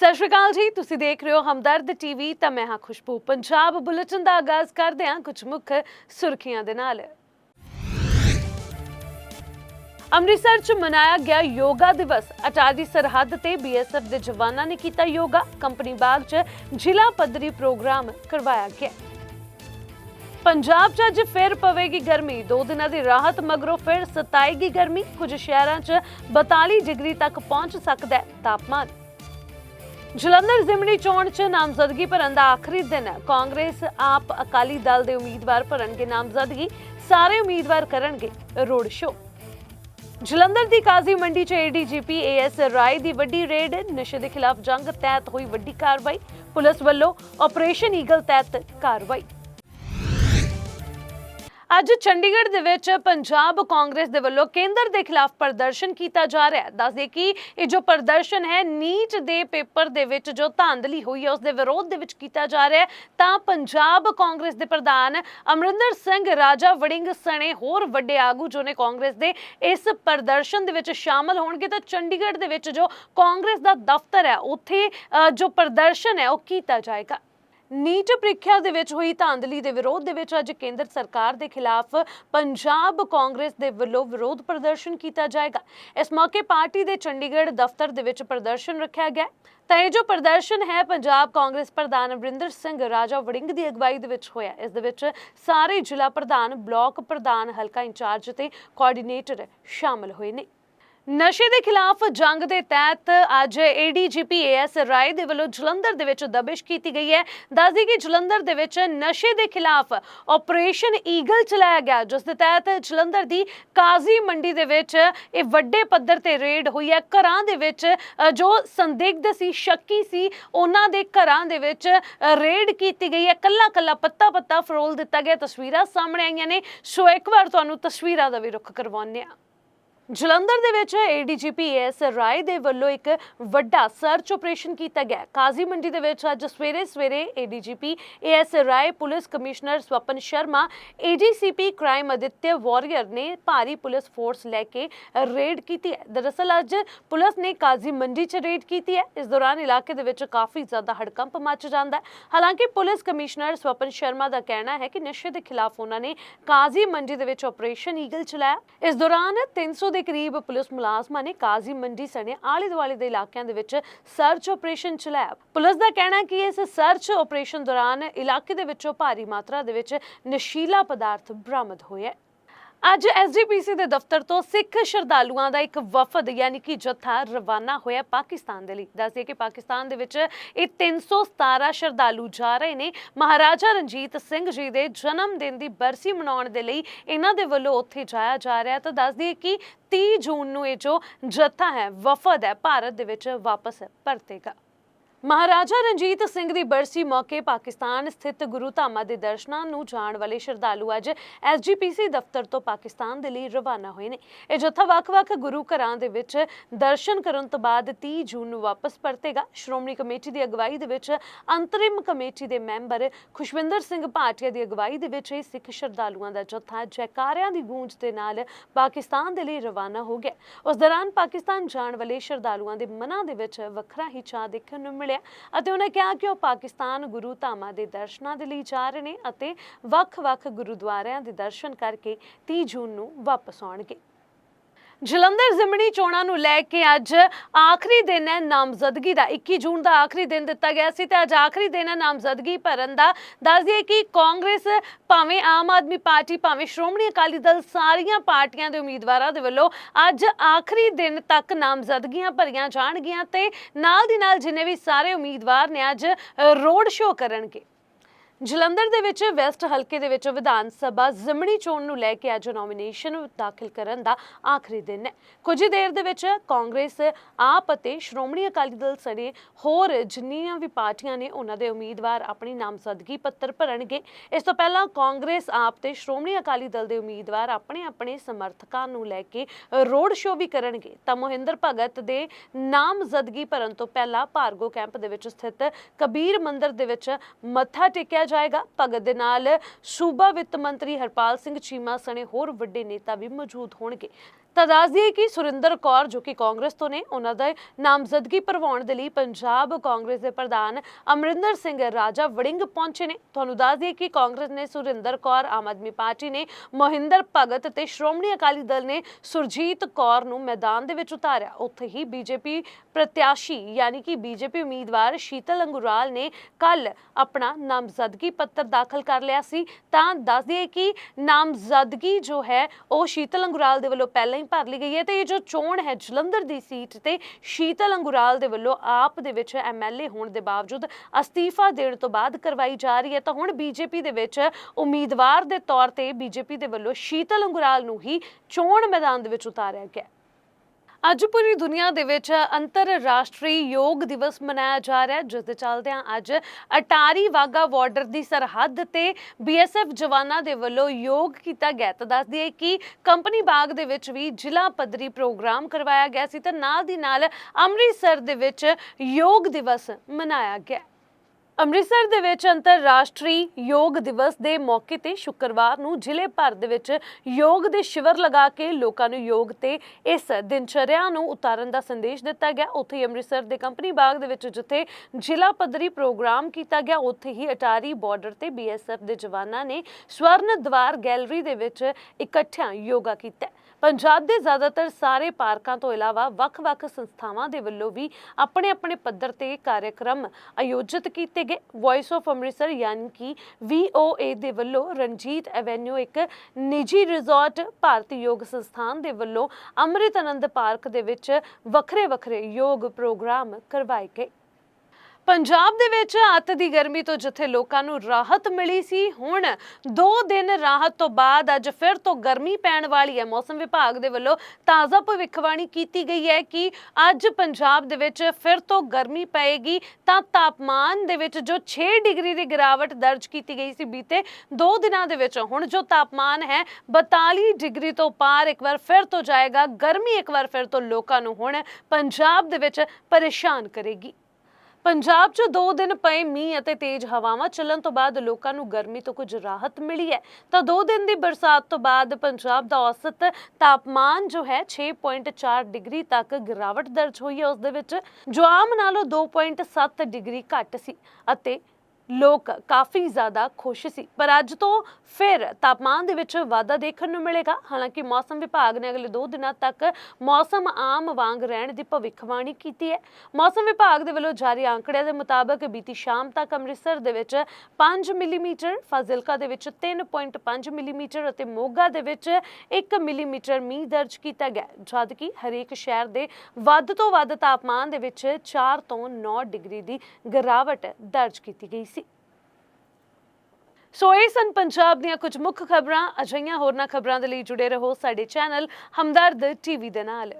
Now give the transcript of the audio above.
ਸਤਿ ਸ਼੍ਰੀ ਅਕਾਲ ਜੀ, ਤੁਸੀਂ ਦੇਖ ਰਹੇ ਹੋ ਹਮਦਰਦ ਟੀਵੀ, ਤਾਂ ਮੈਂ ਹਾਂ ਖੁਸ਼ਬੂ। ਪੰਜਾਬ ਬੁਲੇਟਿਨ ਦਾ ਆਗਾਜ਼ ਕਰਦੇ ਹਾਂ ਕੁਝ ਮੁੱਖ ਸੁਰਖੀਆਂ ਦੇ ਨਾਲ। ਅੰਮ੍ਰਿਤਸਰ 'ਚ ਮਨਾਇਆ ਗਿਆ ਯੋਗਾ ਦਿਵਸ। ਅਟਾਰੀ ਸਰਹੱਦ ਤੇ ਬੀਐਸਐਫ ਦੇ ਜਵਾਨਾਂ ਨੇ ਕੀਤਾ ਯੋਗਾ। ਕੰਪਨੀ ਬਾਗ 'ਚ ਜ਼ਿਲ੍ਹਾ ਪੱਧਰੀ ਪ੍ਰੋਗਰਾਮ ਕਰਵਾਇਆ ਗਿਆ। ਪੰਜਾਬ 'ਚ ਅੱਜ ਫਿਰ ਪਵੇਗੀ ਗਰਮੀ। ਦੋ ਦਿਨਾਂ ਦੀ ਰਾਹਤ ਮਗਰੋਂ ਫਿਰ ਸਤਾਏਗੀ ਗਰਮੀ। ਕੁਝ ਸ਼ਹਿਰਾਂ 'ਚ 42 ਡਿਗਰੀ ਤੱਕ ਪਹੁੰਚ ਸਕਦਾ ਹੈ ਤਾਪਮਾਨ। ਜਲੰਧਰ ਜ਼ਿਮਨੀ ਚੋਣ 'ਚ ਨਾਮਜ਼ਦਗੀ ਭਰਨ ਦਾ ਆਖਰੀ ਦਿਨ ਹੈ। ਕਾਂਗਰਸ, ਆਪ ਅਕਾਲੀ ਦਲ ਦੇ ਉਮੀਦਵਾਰ ਭਰਨਗੇ ਨਾਮਜ਼ਦਗੀ, ਸਾਰੇ ਉਮੀਦਵਾਰ ਕਰਨਗੇ ਰੋਡ ਸ਼ੋਅ। ਜਲੰਧਰ ਦੀ ਕਾਜ਼ੀ ਮੰਡੀ 'ਚ ਏਡੀਜੀਪੀ ਏਐਸ ਰਾਏ ਦੀ ਵੱਡੀ ਰੇਡ, ਨਸ਼ੇ ਦੇ ਖਿਲਾਫ ਜੰਗ ਤਹਿਤ ਹੋਈ ਵੱਡੀ ਕਾਰਵਾਈ। ਪੁਲਿਸ ਵੱਲੋਂ ਆਪਰੇਸ਼ਨ ਈਗਲ ਤਹਿਤ ਕਾਰਵਾਈ। ਅੱਜ ਚੰਡੀਗੜ੍ਹ ਦੇ ਵਿੱਚ ਪੰਜਾਬ ਕਾਂਗਰਸ ਦੇ ਵੱਲੋਂ ਕੇਂਦਰ ਦੇ ਖਿਲਾਫ ਪ੍ਰਦਰਸ਼ਨ ਕੀਤਾ ਜਾ ਰਿਹਾ ਹੈ। ਦੱਸਦੇ ਕਿ ਇਹ ਜੋ ਪ੍ਰਦਰਸ਼ਨ ਹੈ, ਨੀਟ ਦੇ ਪੇਪਰ ਦੇ ਵਿੱਚ ਜੋ ਧਾਂਦਲੀ ਹੋਈ ਹੈ, ਉਸ ਦੇ ਵਿਰੋਧ ਦੇ ਵਿੱਚ ਕੀਤਾ ਜਾ ਰਿਹਾ ਹੈ। ਤਾਂ ਪੰਜਾਬ ਕਾਂਗਰਸ ਦੇ ਪ੍ਰਧਾਨ ਅਮਰਿੰਦਰ ਸਿੰਘ, ਰਾਜਾ ਵੜਿੰਗ ਸਣੇ, ਹੋਰ ਵੱਡੇ ਆਗੂ ਜੋ ਨੇ ਕਾਂਗਰਸ ਦੇ ਇਸ ਪ੍ਰਦਰਸ਼ਨ ਦੇ ਵਿੱਚ ਸ਼ਾਮਲ ਹੋਣਗੇ, ਤਾਂ ਚੰਡੀਗੜ੍ਹ ਦੇ ਵਿੱਚ ਜੋ ਕਾਂਗਰਸ ਦਾ ਦਫ਼ਤਰ ਹੈ, ਉੱਥੇ ਜੋ ਪ੍ਰਦਰਸ਼ਨ ਹੈ, ਉਹ ਕੀਤਾ ਜਾਏਗਾ। ਨੀਟ ਪ੍ਰੀਖਿਆ ਦੇ ਵਿੱਚ ਹੋਈ ਧਾਂਦਲੀ ਦੇ ਵਿਰੋਧ ਦੇ ਵਿੱਚ ਅੱਜ ਕੇਂਦਰ ਸਰਕਾਰ ਦੇ ਖਿਲਾਫ ਪੰਜਾਬ ਕਾਂਗਰਸ ਦੇ ਵੱਲੋਂ ਵਿਰੋਧ ਪ੍ਰਦਰਸ਼ਨ ਕੀਤਾ ਜਾਏਗਾ। ਇਸ ਮੌਕੇ ਪਾਰਟੀ ਦੇ ਚੰਡੀਗੜ੍ਹ ਦਫ਼ਤਰ ਦੇ ਵਿੱਚ ਪ੍ਰਦਰਸ਼ਨ ਰੱਖਿਆ ਗਿਆ। ਤਾਂ ਇਹ ਜੋ ਪ੍ਰਦਰਸ਼ਨ ਹੈ, ਪੰਜਾਬ ਕਾਂਗਰਸ ਪ੍ਰਧਾਨ ਅਮਰਿੰਦਰ ਸਿੰਘ ਰਾਜਾ ਵੜਿੰਗ ਦੀ ਅਗਵਾਈ ਦੇ ਵਿੱਚ ਹੋਇਆ। ਇਸ ਦੇ ਵਿੱਚ ਸਾਰੇ ਜ਼ਿਲ੍ਹਾ ਪ੍ਰਧਾਨ, ਬਲਾਕ ਪ੍ਰਧਾਨ, ਹਲਕਾ ਇੰਚਾਰਜ ਤੇ ਕੋਆਰਡੀਨੇਟਰ ਸ਼ਾਮਲ ਹੋਏ ਨੇ। ਨਸ਼ੇ ਦੇ ਖਿਲਾਫ ਜੰਗ ਦੇ ਤਹਿਤ ਅੱਜ ਏਡੀਜੀਪੀ ਏਐਸ ਰਾਏ ਦੇ ਵੱਲੋਂ ਜਲੰਧਰ ਦੇ ਵਿੱਚ ਦਬਿਸ਼ ਕੀਤੀ ਗਈ ਹੈ। ਦੱਸਦੀ ਕਿ ਜਲੰਧਰ ਦੇ ਵਿੱਚ ਨਸ਼ੇ ਦੇ ਖਿਲਾਫ ਆਪਰੇਸ਼ਨ ਈਗਲ ਚਲਾਇਆ ਗਿਆ, ਜਿਸ ਦੇ ਤਹਿਤ ਜਲੰਧਰ ਦੀ ਕਾਜ਼ੀ ਮੰਡੀ ਦੇ ਵਿੱਚ ਇਹ ਵੱਡੇ ਪੱਧਰ ਤੇ ਰੇਡ ਹੋਈ ਹੈ। ਘਰਾਂ ਦੇ ਵਿੱਚ ਜੋ ਸੰਦਿਗਧ ਸੀ, ਸ਼ੱਕੀ ਸੀ, ਉਹਨਾਂ ਦੇ ਘਰਾਂ ਦੇ ਵਿੱਚ ਰੇਡ ਕੀਤੀ ਗਈ ਹੈ। ਕੱਲਾ ਕੱਲਾ ਪੱਤਾ ਪੱਤਾ ਫਰੋਲ ਦਿੱਤਾ ਗਿਆ। ਤਸਵੀਰਾਂ ਸਾਹਮਣੇ ਆਈਆਂ ਨੇ। ਸੋ ਇੱਕ ਵਾਰ ਤੁਹਾਨੂੰ ਤਸਵੀਰਾਂ ਦਾ ਵੀ ਰੁਖ ਕਰਵਾਉਂਦੇ ਹਾਂ। ਜਲੰਧਰ ਦੇ ਵਿੱਚ ਏਡੀਜੀਪੀ ਐਸ ਰਾਏ ਦੇ ਵੱਲੋਂ ਇੱਕ ਵੱਡਾ ਸਰਚ ਆਪਰੇਸ਼ਨ ਕੀਤਾ ਗਿਆ। ਕਾਜ਼ੀ ਮੰਡੀ ਦੇ ਵਿੱਚ ਅੱਜ ਸਵੇਰੇ ਸਵੇਰੇ ADGP S Rai, police commissioner Swapan Sharma ADCP crime Aditya Warrier ਨੇ ਭਾਰੀ ਪੁਲਿਸ ਫੋਰਸ ਲੈ ਕੇ ਰੇਡ ਕੀਤੀ ਹੈ। ਦਰਅਸਲ ਅੱਜ ਪੁਲਿਸ ਨੇ ਕਾਜ਼ੀ ਮੰਡੀ 'ਚ ਰੇਡ ਕੀਤੀ ਹੈ। ਇਸ ਦੌਰਾਨ ਇਲਾਕੇ ਦੇ ਵਿੱਚ ਕਾਫੀ ਜ਼ਿਆਦਾ ਹੜਕੰਪ ਮਚ ਜਾਂਦਾ ਹੈ। ਹਾਲਾਂਕਿ ਪੁਲਿਸ ਕਮਿਸ਼ਨਰ ਸਵਪਨ ਸ਼ਰਮਾ ਦਾ ਕਹਿਣਾ ਹੈ ਕਿ ਨਸ਼ੇ ਦੇ ਖਿਲਾਫ ਉਹਨਾਂ ਨੇ ਕਾਜ਼ੀ ਮੰਡੀ ਦੇ ਵਿੱਚ ਆਪਰੇਸ਼ਨ ਈਗਲ ਚਲਾਇਆ। ਇਸ ਦੌਰਾਨ 300 ਦੇ ਕਰੀਬ ਪੁਲਿਸ ਮੁਲਾਜ਼ਮਾਂ ਨੇ ਕਾਜ਼ੀ ਮੰਡੀ ਸਣੇ ਆਲੇ ਦੁਆਲੇ ਦੇ ਇਲਾਕਿਆਂ ਦੇ ਵਿੱਚ ਸਰਚ ਆਪਰੇਸ਼ਨ ਚਲਾਇਆ। ਪੁਲਿਸ ਦਾ ਕਹਿਣਾ ਕਿ ਇਸ ਸਰਚ ਆਪਰੇਸ਼ਨ ਦੌਰਾਨ ਇਲਾਕੇ ਦੇ ਵਿੱਚੋਂ ਭਾਰੀ ਮਾਤਰਾ ਦੇ ਵਿੱਚ ਨਸ਼ੀਲਾ ਪਦਾਰਥ ਬਰਾਮਦ ਹੋਇਆ ਅੱਜ ਐਸਜੀਪੀਸੀ ਦੇ ਦਫ਼ਤਰ ਤੋਂ ਸਿੱਖ ਸ਼ਰਧਾਲੂਆਂ ਦਾ ਇੱਕ ਵਫਦ ਯਾਨੀ ਕਿ ਜਥਾ ਰਵਾਨਾ ਹੋਇਆ ਪਾਕਿਸਤਾਨ ਦੇ ਲਈ। ਦੱਸਦੇ ਕਿ ਪਾਕਿਸਤਾਨ ਦੇ ਵਿੱਚ ਇਹ 317 ਸ਼ਰਧਾਲੂ ਜਾ ਰਹੇ ਨੇ। ਮਹਾਰਾਜਾ ਰਣਜੀਤ ਸਿੰਘ ਜੀ ਦੇ ਜਨਮ ਦਿਨ ਦੀ ਬਰਸੀ ਮਨਾਉਣ ਦੇ ਲਈ ਇਹਨਾਂ ਦੇ ਵੱਲੋਂ ਉੱਥੇ ਜਾਇਆ ਜਾ ਰਿਹਾ ਤਾਂ ਦੱਸਦੀ ਕਿ 30 ਜੂਨ ਨੂੰ ਇਹ ਜੋ ਜਥਾ ਹੈ, ਵਫਦ ਹੈ, ਭਾਰਤ ਦੇ ਵਿੱਚ ਵਾਪਸ ਪਰਤੇਗਾ। ਮਹਾਰਾਜਾ ਰਣਜੀਤ ਸਿੰਘ ਦੀ ਬਰਸੀ ਮੌਕੇ ਪਾਕਿਸਤਾਨ ਸਥਿਤ ਗੁਰੂ ਧਾਮਾਂ ਦੇ ਦਰਸ਼ਨਾਂ ਨੂੰ ਜਾਣ ਵਾਲੇ ਸ਼ਰਧਾਲੂ ਅੱਜ ਐਸਜੀਪੀਸੀ ਦਫ਼ਤਰ ਤੋਂ ਪਾਕਿਸਤਾਨ ਦੇ ਲਈ ਰਵਾਨਾ ਹੋਏ ਨੇ। ਇਹ ਜਥਾ ਵੱਖ-ਵੱਖ ਗੁਰੂ ਘਰਾਂ ਦੇ ਵਿੱਚ ਦਰਸ਼ਨ ਕਰਨ ਤੋਂ ਬਾਅਦ 30 ਜੂਨ ਨੂੰ ਵਾਪਸ ਪਰਤੇਗਾ। ਸ਼੍ਰੋਮਣੀ ਕਮੇਟੀ ਦੀ ਅਗਵਾਈ ਦੇ ਵਿੱਚ ਅੰਤਰਿਮ ਕਮੇਟੀ ਦੇ ਮੈਂਬਰ ਖੁਸ਼ਵਿੰਦਰ ਸਿੰਘ ਭਾਟੀਆ ਦੀ ਅਗਵਾਈ ਦੇ ਵਿੱਚ ਇਹ ਸਿੱਖ ਸ਼ਰਧਾਲੂਆਂ ਦਾ ਜਥਾ ਜੈਕਾਰਿਆਂ ਦੀ ਗੂੰਜ ਦੇ ਨਾਲ ਪਾਕਿਸਤਾਨ ਦੇ ਲਈ ਰਵਾਨਾ ਹੋ ਗਿਆ। ਉਸ ਦੌਰਾਨ ਪਾਕਿਸਤਾਨ ਜਾਣ ਵਾਲੇ ਸ਼ਰਧਾਲੂਆਂ ਦੇ ਮਨਾਂ ਦੇ ਵਿੱਚ ਵੱਖਰਾ ਹੀ ਚਾਅ ਦੇਖਣ ਨੂੰ ਮਿਲਿਆ। ਅਤੇ ਉਹਨਾਂ ਕਿਹਾ ਕਿ ਉਹ ਪਾਕਿਸਤਾਨ ਗੁਰੂ ਧਾਮਾਂ ਦੇ ਦਰਸ਼ਨਾਂ ਦੇ ਲਈ ਜਾ ਰਹੇ ਨੇ ਅਤੇ ਵੱਖ-ਵੱਖ ਗੁਰਦੁਆਰਿਆਂ ਦੇ ਦਰਸ਼ਨ ਕਰਕੇ 30 ਜੂਨ ਨੂੰ ਵਾਪਸ ਆਉਣਗੇ। ਜਲੰਧਰ ਜ਼ਿਮਣੀ ਚੋਣਾਂ ਨੂੰ ਲੈ ਕੇ ਅੱਜ ਆਖਰੀ ਦਿਨ ਹੈ ਨਾਮਜ਼ਦਗੀ ਦਾ। 21 ਜੂਨ ਦਾ ਆਖਰੀ ਦਿਨ ਦਿੱਤਾ ਗਿਆ ਸੀ ਤੇ ਅੱਜ ਆਖਰੀ ਦਿਨ ਹੈ ਨਾਮਜ਼ਦਗੀ ਭਰਨ ਦਾ। ਦੱਸ ਦਈਏ ਕਿ ਕਾਂਗਰਸ ਭਾਵੇਂ ਆਮ ਆਦਮੀ ਪਾਰਟੀ, ਭਾਵੇਂ ਸ਼੍ਰੋਮਣੀ ਅਕਾਲੀ ਦਲ ਸਾਰੀਆਂ ਪਾਰਟੀਆਂ ਦੇ ਉਮੀਦਵਾਰਾਂ ਦੇ ਵੱਲੋਂ ਅੱਜ ਆਖਰੀ ਦਿਨ ਤੱਕ ਨਾਮਜ਼ਦਗੀਆਂ ਭਰੀਆਂ ਜਾਣਗੀਆਂ ਤੇ ਨਾਲ ਦੀ ਨਾਲ ਜਿੰਨੇ ਵੀ ਸਾਰੇ ਉਮੀਦਵਾਰ ਨੇ ਅੱਜ ਰੋਡ ਸ਼ੋਅ ਕਰਨਗੇ। ਜਲੰਧਰ ਦੇ ਵਿੱਚ ਵੈਸਟ ਹਲਕੇ ਦੇ ਵਿੱਚ ਵਿਧਾਨ ਸਭਾ ਜ਼ਿਮਣੀ ਚੋਣ ਨੂੰ ਲੈ ਕੇ ਅੱਜ ਨੋਮੀਨੇਸ਼ਨ ਦਾਖਲ ਕਰਨ ਦਾ ਆਖਰੀ ਦਿਨ ਹੈ। ਕੁਝ ਹੀ ਦੇਰ ਦੇ ਵਿੱਚ ਕਾਂਗਰਸ, ਆਪ ਅਤੇ ਸ਼੍ਰੋਮਣੀ ਅਕਾਲੀ ਦਲ ਸਣੇ ਹੋਰ ਜਿੰਨੀਆਂ ਵੀ ਪਾਰਟੀਆਂ ਨੇ ਉਹਨਾਂ ਦੇ ਉਮੀਦਵਾਰ ਆਪਣੀ ਨਾਮਜ਼ਦਗੀ ਪੱਤਰ ਭਰਨਗੇ। ਇਸ ਤੋਂ ਪਹਿਲਾਂ ਕਾਂਗਰਸ, ਆਪ ਤੇ ਸ਼੍ਰੋਮਣੀ ਅਕਾਲੀ ਦਲ ਦੇ ਉਮੀਦਵਾਰ ਆਪਣੇ ਆਪਣੇ ਸਮਰਥਕਾਂ ਨੂੰ ਲੈ ਕੇ ਰੋਡ ਸ਼ੋਅ ਵੀ ਕਰਨਗੇ। ਤਾਂ ਮੋਹਿੰਦਰ ਭਗਤ ਦੇ ਨਾਮਜ਼ਦਗੀ ਭਰਨ ਤੋਂ ਪਹਿਲਾਂ ਭਾਰਗੋ ਕੈਂਪ ਦੇ ਵਿੱਚ ਸਥਿਤ ਕਬੀਰ ਮੰਦਿਰ ਦੇ ਵਿੱਚ ਮੱਥਾ ਟੇਕਿਆ ਜਾਏਗਾ। ਭਗਤ ਦੇ ਨਾਲ ਸੂਬਾ ਵਿੱਤ ਮੰਤਰੀ ਹਰਪਾਲ ਸਿੰਘ ਚੀਮਾ ਸਣੇ ਹੋਰ ਵੱਡੇ ਨੇਤਾ ਵੀ ਮੌਜੂਦ ਹੋਣਗੇ। ਤਾਂ ਦੱਸ ਦਈਏ ਕਿ ਸੁਰਿੰਦਰ ਕੌਰ, ਜੋ ਕਿ ਕਾਂਗਰਸ ਤੋਂ ਨੇ, ਉਹਨਾਂ ਦਾ ਨਾਮਜ਼ਦਗੀ ਭਰਵਾਉਣ ਦੇ ਲਈ ਪੰਜਾਬ ਕਾਂਗਰਸ ਦੇ ਪ੍ਰਧਾਨ ਅਮਰਿੰਦਰ ਸਿੰਘ ਰਾਜਾ ਵੜਿੰਗ ਪਹੁੰਚੇ ਨੇ। ਤੁਹਾਨੂੰ ਦੱਸ ਦਈਏ ਕਿ ਕਾਂਗਰਸ ਨੇ ਸੁਰਿੰਦਰ ਕੌਰ, ਆਮ ਆਦਮੀ ਪਾਰਟੀ ਨੇ, ਮੋਹਿੰਦਰ ਭਗਤ ਤੇ ਸ਼੍ਰੋਮਣੀ ਅਕਾਲੀ ਦਲ ਨੇ ਸੁਰਜੀਤ ਕੌਰ ਨੂੰ ਮੈਦਾਨ ਦੇ ਵਿੱਚ ਉਤਾਰਿਆ। ਉੱਥੇ ਹੀ ਬੀਜੇਪੀ ਪ੍ਰਤਿਆਸ਼ੀ, ਯਾਨੀ ਕਿ ਬੀਜੇਪੀ ਉਮੀਦਵਾਰ ਸ਼ੀਤਲ ਅੰਗੁਰਾਲ ਨੇ ਕੱਲ ਆਪਣਾ ਨਾਮਜ਼ਦਗੀ ਪੱਤਰ ਦਾਖਲ ਕਰ ਲਿਆ ਸੀ। ਤਾਂ ਦੱਸ ਦਈਏ ਕਿ ਨਾਮਜ਼ਦਗੀ ਜੋ ਹੈ, ਉਹ ਸ਼ੀਤਲ ਅੰਗੁਰਾਲ ਦੇ ਵੱਲੋਂ ਪਹਿਲਾਂ ਹੀ ਭਰ ਲਈ ਗਈ ਹੈ ਤੇ ਇਹ ਜੋ ਚੋਣ ਹੈ ਜਲੰਧਰ ਦੀ ਸੀਟ ਤੇ ਸ਼ੀਤਲ ਅੰਗੁਰਾਲ ਦੇ ਵੱਲੋਂ ਆਪ ਦੇ ਵਿੱਚ ਐਮਐਲਏ ਹੋਣ ਦੇ ਬਾਵਜੂਦ ਅਸਤੀਫਾ ਦੇਣ ਤੋਂ ਬਾਅਦ ਕਰਵਾਈ ਜਾ ਰਹੀ ਹੈ ਤਾਂ ਹੁਣ ਬੀਜੇਪੀ ਦੇ ਵਿੱਚ ਉਮੀਦਵਾਰ ਦੇ ਤੌਰ ਤੇ ਬੀਜੇਪੀ ਦੇ ਵੱਲੋਂ ਸ਼ੀਤਲ ਅੰਗੁਰਾਲ ਨੂੰ ਹੀ ਚੋਣ ਮੈਦਾਨ ਦੇ ਵਿੱਚ ਉਤਾਰਿਆ ਗਿਆ ਅੱਜ ਪੂਰੀ ਦੁਨੀਆ ਦੇ ਵਿੱਚ ਅੰਤਰਰਾਸ਼ਟਰੀ ਯੋਗ ਦਿਵਸ ਮਨਾਇਆ ਜਾ ਰਿਹਾ ਹੈ, ਜਿਸ ਦੇ ਚੱਲਦਿਆਂ ਅੱਜ ਅਟਾਰੀ ਵਾਗਾ ਬਾਰਡਰ ਦੀ ਸਰਹੱਦ ਤੇ ਬੀਐਸਐਫ ਜਵਾਨਾਂ ਦੇ ਵੱਲੋਂ ਯੋਗ ਕੀਤਾ ਗਿਆ ਤਾਂ ਦੱਸ ਦਈਏ ਕਿ ਕੰਪਨੀ ਬਾਗ ਦੇ ਵਿੱਚ ਵੀ ਜ਼ਿਲ੍ਹਾ ਪੱਧਰੀ ਪ੍ਰੋਗਰਾਮ ਕਰਵਾਇਆ ਗਿਆ ਸੀ। ਤਾਂ ਨਾਲ ਦੀ ਨਾਲ ਅੰਮ੍ਰਿਤਸਰ ਦੇ ਵਿੱਚ ਯੋਗ ਦਿਵਸ ਮਨਾਇਆ ਗਿਆ ਅੰਮ੍ਰਿਤਸਰ ਦੇ ਵਿੱਚ ਅੰਤਰਰਾਸ਼ਟਰੀ ਯੋਗ ਦਿਵਸ ਦੇ ਮੌਕੇ ਤੇ ਸ਼ੁੱਕਰਵਾਰ ਨੂੰ ਜ਼ਿਲ੍ਹੇ ਭਰ ਦੇ ਵਿੱਚ ਯੋਗ ਦੇ ਸ਼ਿਵਰ ਲਗਾ ਕੇ ਲੋਕਾਂ ਨੂੰ ਯੋਗ ਤੇ ਇਸ ਦਿਨਚਰਿਆ ਨੂੰ ਉਤਾਰਨ ਦਾ ਸੰਦੇਸ਼ ਦਿੱਤਾ ਗਿਆ। ਉੱਥੇ ਹੀ ਅੰਮ੍ਰਿਤਸਰ ਦੇ ਕੰਪਨੀ ਬਾਗ ਦੇ ਵਿੱਚ ਜਿੱਥੇ ਜ਼ਿਲ੍ਹਾ ਪੱਧਰੀ ਪ੍ਰੋਗਰਾਮ ਕੀਤਾ ਗਿਆ, ਉੱਥੇ ਹੀ ਅਟਾਰੀ ਬਾਰਡਰ ਤੇ ਬੀਐਸਐਫ ਦੇ ਜਵਾਨਾਂ ਨੇ ਸਵਰਨ ਦਵਾਰ ਗੈਲਰੀ ਦੇ ਵਿੱਚ ਇਕੱਠਿਆਂ ਯੋਗਾ ਕੀਤਾ। ਪੰਜਾਬ ਦੇ ਜ਼ਿਆਦਾਤਰ ਸਾਰੇ ਪਾਰਕਾਂ ਤੋਂ ਇਲਾਵਾ ਵੱਖ-ਵੱਖ ਸੰਸਥਾਵਾਂ ਦੇ ਵੱਲੋਂ ਵੀ ਆਪਣੇ-ਆਪਣੇ ਪੱਧਰ ਤੇ ਕਾਰਜਕ੍ਰਮ ਆਯੋਜਿਤ ਕੀਤੇ ਗਏ ਵੌਇਸ ਆਫ ਅੰਮ੍ਰਿਤਸਰ ਯਾਨੀ ਕਿ VOA ਦੇ ਵੱਲੋਂ ਰਣਜੀਤ ਐਵੇਨਿਊ ਇੱਕ ਨਿੱਜੀ ਰਿਜ਼ੋਰਟ ਭਾਰਤੀ ਯੋਗ ਸੰਸਥਾਨ ਦੇ ਵੱਲੋਂ ਅੰਮ੍ਰਿਤ ਆਨੰਦ ਪਾਰਕ ਦੇ ਵਿੱਚ ਵੱਖਰੇ-ਵੱਖਰੇ ਯੋਗ ਪ੍ਰੋਗਰਾਮ ਕਰਵਾਏ ਗਏ। ਪੰਜਾਬ ਦੇ ਵਿੱਚ ਅੱਤ ਦੀ ਗਰਮੀ ਤੋਂ ਜਿੱਥੇ ਲੋਕਾਂ ਨੂੰ ਰਾਹਤ ਮਿਲੀ ਸੀ, ਹੁਣ 2 ਦਿਨ ਰਾਹਤ ਤੋਂ ਬਾਅਦ ਅੱਜ ਫਿਰ ਤੋਂ ਗਰਮੀ ਪੈਣ ਵਾਲੀ ਹੈ। ਮੌਸਮ ਵਿਭਾਗ ਦੇ ਵੱਲੋਂ ਤਾਜ਼ਾ ਭਵਿੱਖਬਾਣੀ ਕੀਤੀ ਗਈ ਹੈ ਕਿ ਅੱਜ ਪੰਜਾਬ ਦੇ ਵਿੱਚ ਫਿਰ ਤੋਂ ਗਰਮੀ ਪਏਗੀ, ਤਾਂ ਤਾਪਮਾਨ ਦੇ ਵਿੱਚ ਜੋ 6 ਡਿਗਰੀ ਦੀ ਗਿਰਾਵਟ ਦਰਜ ਕੀਤੀ ਗਈ ਸੀ ਬੀਤੇ 2 ਦਿਨਾਂ ਦੇ ਵਿੱਚ, ਹੁਣ ਜੋ ਤਾਪਮਾਨ ਹੈ 42 ਡਿਗਰੀ ਤੋਂ ਪਾਰ ਇੱਕ ਵਾਰ ਫਿਰ ਤੋਂ ਜਾਏਗਾ। ਗਰਮੀ ਇੱਕ ਵਾਰ ਫਿਰ ਤੋਂ ਲੋਕਾਂ ਨੂੰ ਹੁਣ ਪੰਜਾਬ ਦੇ ਵਿੱਚ ਪਰੇਸ਼ਾਨ ਕਰੇਗੀ। ਪੰਜਾਬ 'ਚ 2 ਦਿਨ ਪਏ ਮੀਂਹ ਅਤੇ ਤੇਜ਼ ਹਵਾਵਾਂ। ਚੱਲਣ ਤੋਂ ਬਾਅਦ ਲੋਕਾਂ ਨੂੰ ਗਰਮੀ ਤੋਂ ਕੁਝ ਰਾਹਤ ਮਿਲੀ ਹੈ। ਤਾਂ 2 ਦਿਨ ਦੀ ਬਰਸਾਤ ਤੋਂ ਬਾਅਦ ਪੰਜਾਬ ਦਾ ਔਸਤ ਤਾਪਮਾਨ ਜੋ ਹੈ 6.4 ਡਿਗਰੀ ਤੱਕ ਗਿਰਾਵਟ ਦਰਜ ਹੋਈ ਹੈ। ਉਸ ਦੇ ਵਿੱਚ ਜੋ ਆਮ ਨਾਲੋਂ 2.7 ਡਿਗਰੀ ਘੱਟ ਸੀ ਅਤੇ ਲੋਕ ਕਾਫੀ ਜ਼ਿਆਦਾ ਖੁਸ਼ ਸੀ। ਪਰ ਅੱਜ ਤੋਂ ਫਿਰ ਤਾਪਮਾਨ ਦੇ ਵਿੱਚ ਵਾਧਾ ਦੇਖਣ ਨੂੰ ਮਿਲੇਗਾ। ਹਾਲਾਂਕਿ ਮੌਸਮ ਵਿਭਾਗ ਨੇ ਅਗਲੇ 2 ਦਿਨਾਂ ਤੱਕ ਮੌਸਮ ਆਮ ਵਾਂਗ ਰਹਿਣ ਦੀ ਭਵਿੱਖਬਾਣੀ ਕੀਤੀ ਹੈ। ਮੌਸਮ ਵਿਭਾਗ ਦੇ ਵੱਲੋਂ ਜਾਰੀ ਅੰਕੜਿਆਂ ਦੇ ਮੁਤਾਬਕ ਬੀਤੀ ਸ਼ਾਮ ਤੱਕ ਅੰਮ੍ਰਿਤਸਰ ਦੇ ਵਿੱਚ 5 ਮਿਲੀਮੀਟਰ ਫਾਜ਼ਿਲਕਾ ਦੇ ਵਿੱਚ 3.5 ਮਿਲੀਮੀਟਰ ਅਤੇ ਮੋਗਾ ਦੇ ਵਿੱਚ 1 ਮਿਲੀਮੀਟਰ ਮੀਂਹ ਦਰਜ ਕੀਤਾ ਗਿਆ ਹੈ, ਜਦ ਕਿ ਹਰੇਕ ਸ਼ਹਿਰ ਦੇ ਵੱਧ ਤੋਂ ਵੱਧ ਤਾਪਮਾਨ ਦੇ ਵਿੱਚ 4 ਤੋਂ 9 ਡਿਗਰੀ ਦੀ ਗਿਰਾਵਟ ਦਰਜ ਕੀਤੀ ਗਈ ਸੀ। ਸੋ ਇਹ ਸਨ ਪੰਜਾਬ ਦੀਆਂ ਕੁਝ ਮੁੱਖ ਖਬਰਾਂ। ਅਜਿਹੀਆਂ ਹੋਰਨਾਂ ਖਬਰਾਂ ਦੇ ਲਈ ਜੁੜੇ ਰਹੋ ਸਾਡੇ ਚੈਨਲ ਹਮਦਰਦ ਟੀਵੀ ਦੇ ਨਾਲ।